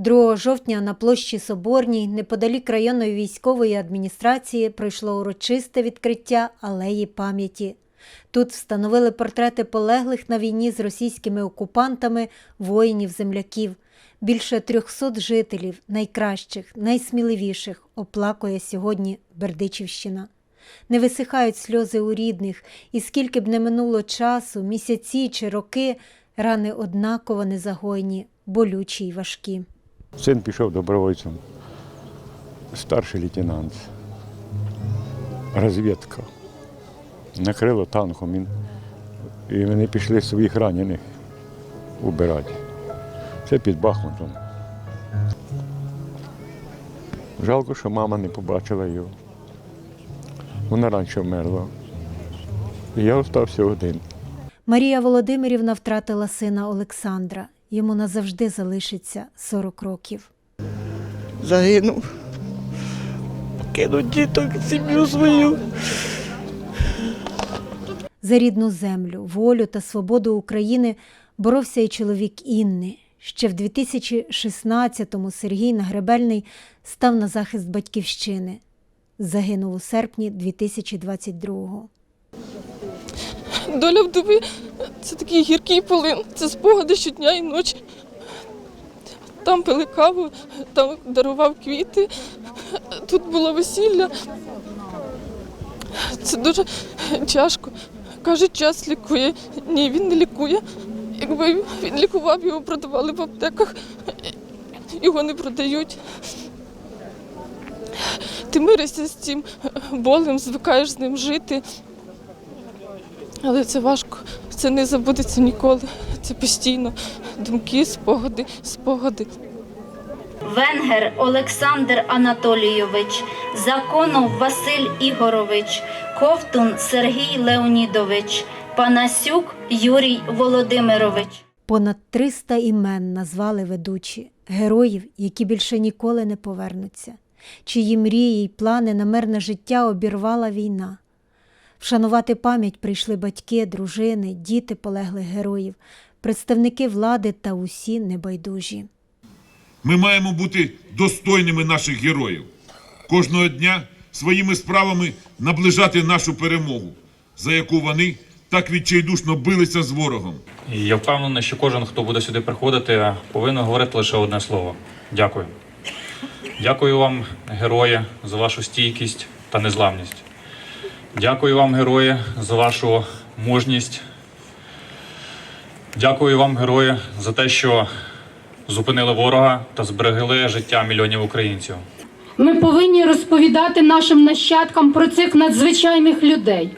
2 жовтня на площі Соборній, неподалік районної військової адміністрації, пройшло урочисте відкриття алеї пам'яті. Тут встановили портрети полеглих на війні з російськими окупантами, воїнів-земляків. Більше 300 жителів, найкращих, найсміливіших, оплакує сьогодні Бердичівщина. Не висихають сльози у рідних, і скільки б не минуло часу, місяці чи роки, рани однаково незагойні, болючі й важкі. Син пішов добровольцем, старший лейтенант, розвідка. Накрило танком, і вони пішли своїх ранених убирати. Це під Бахмутом. Жалко, що мама не побачила його. Вона раніше вмерла. І я залишився один. Марія Володимирівна втратила сина Олександра. Йому назавжди залишиться 40 років. загинув. Покинув діток, сім'ю свою. За рідну землю, волю та свободу України боровся і чоловік Інни. Ще в 2016-му Сергій Нагребельний став на захист батьківщини. Загинув у серпні 2022-го. Доля вдови це такий гіркий полин, це спогади щодня і ночі. Там пили каву, там дарував квіти, тут було весілля. Це дуже тяжко. Кажуть, час лікує. Ні, він не лікує. Якби він лікував, його продавали в аптеках, його не продають. Ти миришся з цим болем, звикаєш з ним жити. Але це важко, це не забудеться ніколи. Це постійно думки, спогади, спогади. Венгер Олександр Анатолійович, Законов Василь Ігорович, Ковтун Сергій Леонідович, Панасюк Юрій Володимирович. Понад 300 імен назвали ведучі героїв, які більше ніколи не повернуться, чиї мрії й плани на мирне життя обірвала війна. Вшанувати пам'ять прийшли батьки, дружини, діти полеглих героїв, представники влади та усі небайдужі. Ми маємо бути достойними наших героїв. Кожного дня своїми справами наближати нашу перемогу, за яку вони так відчайдушно билися з ворогом. І я впевнений, що кожен, хто буде сюди приходити, повинен говорити лише одне слово: дякую. Дякую вам, герої, за вашу стійкість та незламність. Дякую вам, герої, за вашу мужність. Дякую вам, герої, за те, що зупинили ворога та зберегли життя мільйонів українців. Ми повинні розповідати нашим нащадкам про цих надзвичайних людей,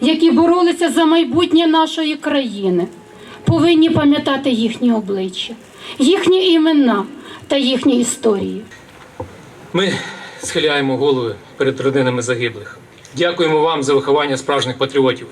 які боролися за майбутнє нашої країни. Повинні пам'ятати їхні обличчя, їхні імена та їхні історії. Ми схиляємо голови перед родинами загиблих. Дякуємо вам за виховання справжніх патріотів.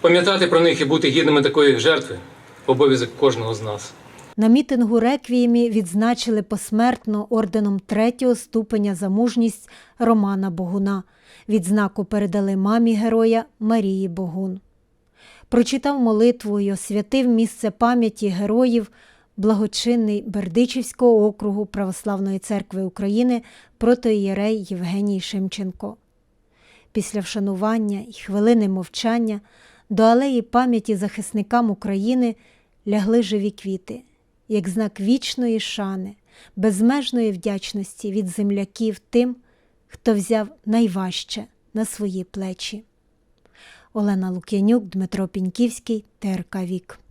Пам'ятати про них і бути гідними такої жертви обов'язок кожного з нас. На мітингу реквіємі відзначили посмертно орденом третього ступеня за мужність Романа Богуна. Відзнаку передали мамі героя Марії Богун. Прочитав молитву й освятив місце пам'яті героїв благочинний Бердичівського округу Православної церкви України протоієрей Євгеній Шимченко. Після вшанування й хвилини мовчання до алеї пам'яті захисникам України лягли живі квіти, як знак вічної шани, безмежної вдячності від земляків тим, хто взяв найважче на свої плечі. Олена Лук'янюк, Дмитро Піньківський, ТРК Вік.